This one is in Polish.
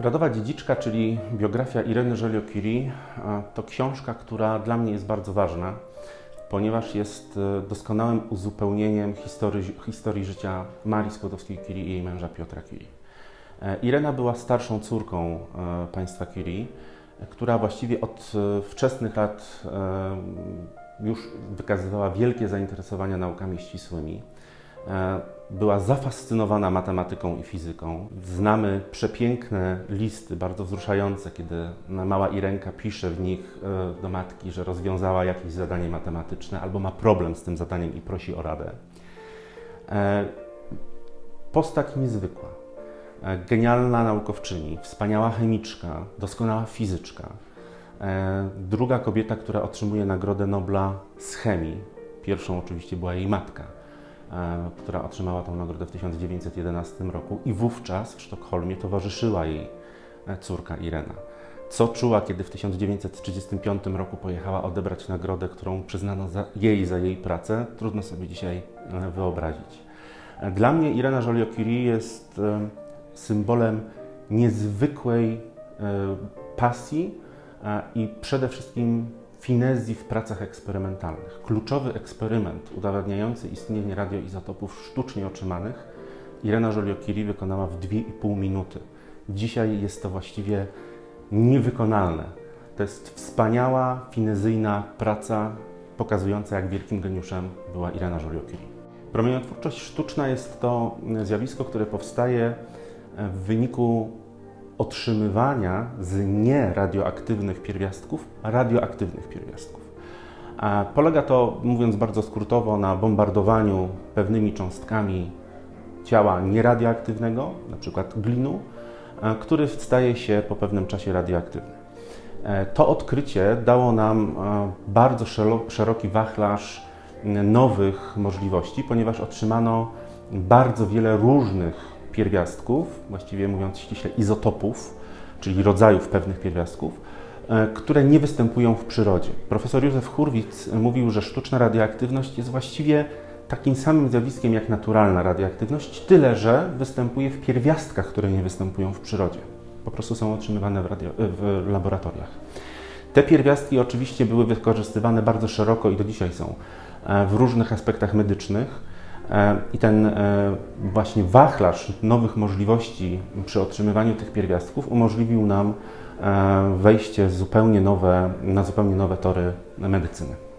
Radowa Dziedziczka, czyli biografia Ireny Joliot-Curie, to książka, która dla mnie jest bardzo ważna, ponieważ jest e, doskonałym uzupełnieniem historii, historii życia Marii Skłodowskiej-Curie i jej męża Piotra Curie. E, Irena była starszą córką e, państwa Curie, która właściwie od wczesnych lat już wykazywała wielkie zainteresowania naukami ścisłymi. E, Była zafascynowana matematyką i fizyką. Znamy przepiękne listy, bardzo wzruszające, kiedy mała Irenka pisze w nich e, do matki, że rozwiązała jakieś zadanie matematyczne albo ma problem z tym zadaniem i prosi o radę. E, Postać niezwykła. Genialna naukowczyni, wspaniała chemiczka, doskonała fizyczka. Druga kobieta, która otrzymuje Nagrodę Nobla z chemii. Pierwszą oczywiście była jej matka, która otrzymała tę nagrodę w 1911 roku i wówczas w Sztokholmie towarzyszyła jej e, córka Irena. Co czuła, kiedy w 1935 roku pojechała odebrać nagrodę, którą przyznano za jej za jej pracę, trudno sobie dzisiaj e, wyobrazić. E, Dla mnie Irena Joliot-Curie jest e, symbolem niezwykłej e, pasji e, i przede wszystkim finezji w pracach eksperymentalnych. Kluczowy eksperyment udowadniający istnienie radioizotopów sztucznie otrzymanych Irena Joliot-Curie wykonała w 2,5 minuty. Dzisiaj jest to właściwie niewykonalne. To jest wspaniała, finezyjna praca pokazująca, jak wielkim geniuszem była Irena Joliot-Curie. Promieniotwórczość sztuczna jest to zjawisko, które powstaje w wyniku otrzymywania z nieradioaktywnych pierwiastków radioaktywnych pierwiastków. Polega to, mówiąc bardzo skrótowo, na bombardowaniu pewnymi cząstkami ciała nieradioaktywnego, np. glinu, który staje się po pewnym czasie radioaktywny. E, To odkrycie dało nam e, bardzo szeroki wachlarz nowych możliwości, ponieważ otrzymano bardzo wiele różnych pierwiastków, właściwie mówiąc ściśle izotopów, czyli rodzajów pewnych pierwiastków, e, które nie występują w przyrodzie. Profesor Józef Hurwitz mówił, że sztuczna radioaktywność jest właściwie takim samym zjawiskiem jak naturalna radioaktywność, tyle że występuje w pierwiastkach, które nie występują w przyrodzie. Po prostu są otrzymywane w, radio, w laboratoriach. Te pierwiastki oczywiście były wykorzystywane bardzo szeroko i do dzisiaj są e, w różnych aspektach medycznych. E, I ten e, właśnie wachlarz nowych możliwości przy otrzymywaniu tych pierwiastków umożliwił nam e, wejście zupełnie nowe, na zupełnie nowe tory medycyny.